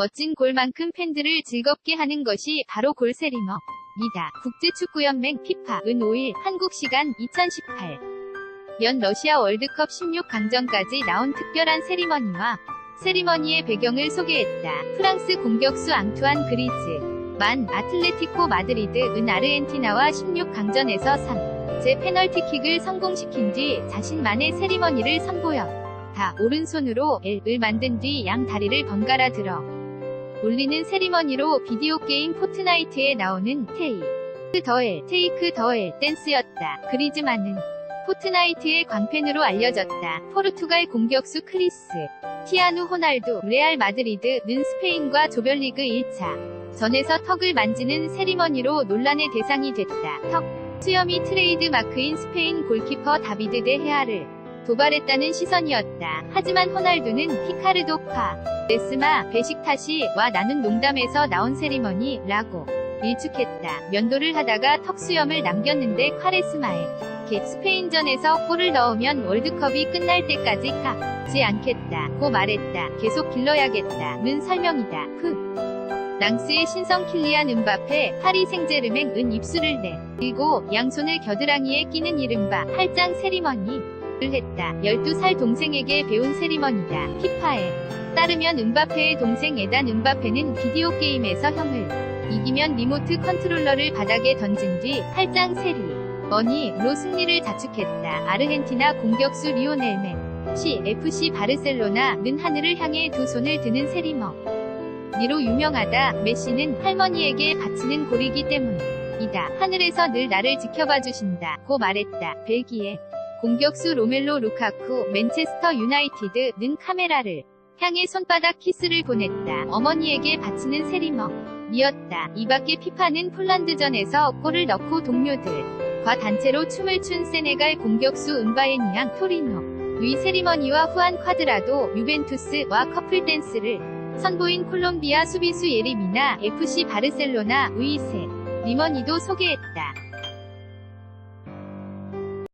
멋진 골만큼 팬들을 즐겁게 하는 것이 바로 골세리머. 니다. 국제축구연맹 피파 은 5일 한국 시간 2018. 연 러시아 월드컵 16강전까지 나온 특별한 세리머니와 세리머니의 배경을 소개했다. 프랑스 공격수 앙투안 그리즈. 만 아틀레티코 마드리드 은 아르헨티나와 16강전에서 3. 제 페널티킥을 성공시킨 뒤 자신만의 세리머니를 선보여 다 오른손으로 L을 만든 뒤 양 다리를 번갈아 들어 올리는 세리머니로 비디오 게임 포트나이트에 나오는 테이 크 더엘 테이크 더엘 댄스였다. 그리즈만은 포트나이트의 광팬으로 알려졌다. 포르투갈 공격수 크리스 티아누 호날두 레알 마드리드는 스페인과 조별리그 1차 전에서 턱을 만지는 세리머니로 논란의 대상이 됐다. 턱 수염이 트레이드 마크인 스페인 골키퍼 다비드 데 헤아를 도발했다는 시선이었다. 하지만 호날두는 히카르도 파 레스마 베식타시와 나눈 농담에서 나온 세리머니라고 일축했다. 면도를 하다가 턱수염을 남겼는데 카레스마에 스페인전에서 골을 넣으면 월드컵이 끝날 때까지 깎지 않겠다. 고 말했다. 계속 길러야겠다. 는 설명이다. 프. 랑스의 신성 킬리안 은바페 파리 생제르맹 은 입술을 내. 그리고 양손을 겨드랑이에 끼는 이른바 팔짱 세리머니. 를 했다. 12살 동생에게 배운 세리머니다. 피파에 따르면 은바페의 동생 에단 은바페는 비디오 게임에서 형을 이기면 리모트 컨트롤러를 바닥에 던진 뒤 팔짱 세리 머니로 승리를 자축했다. 아르헨티나 공격수 리오넬 메시 FC 바르셀로나는 하늘을 향해 두 손을 드는 세리머 니로 유명하다. 메시는 할머니에게 바치는 골이기 때문이다. 하늘에서 늘 나를 지켜봐 주신다. 고 말했다. 벨기에 공격수 로멜로 루카쿠 맨체스터 유나이티드는 카메라를 향해 손바닥 키스를 보냈다. 어머니에게 바치는 세리머 이었다. 이밖에 피파는 폴란드전에서 골을 넣고 동료들과 단체로 춤을 춘 세네갈 공격수 은바에니앙 토리노 위 세리머니와 후안 콰드라도 유벤투스와 커플 댄스를 선보인 콜롬비아 수비수 예리미나 FC 바르셀로나 의세 리머니도 소개했다.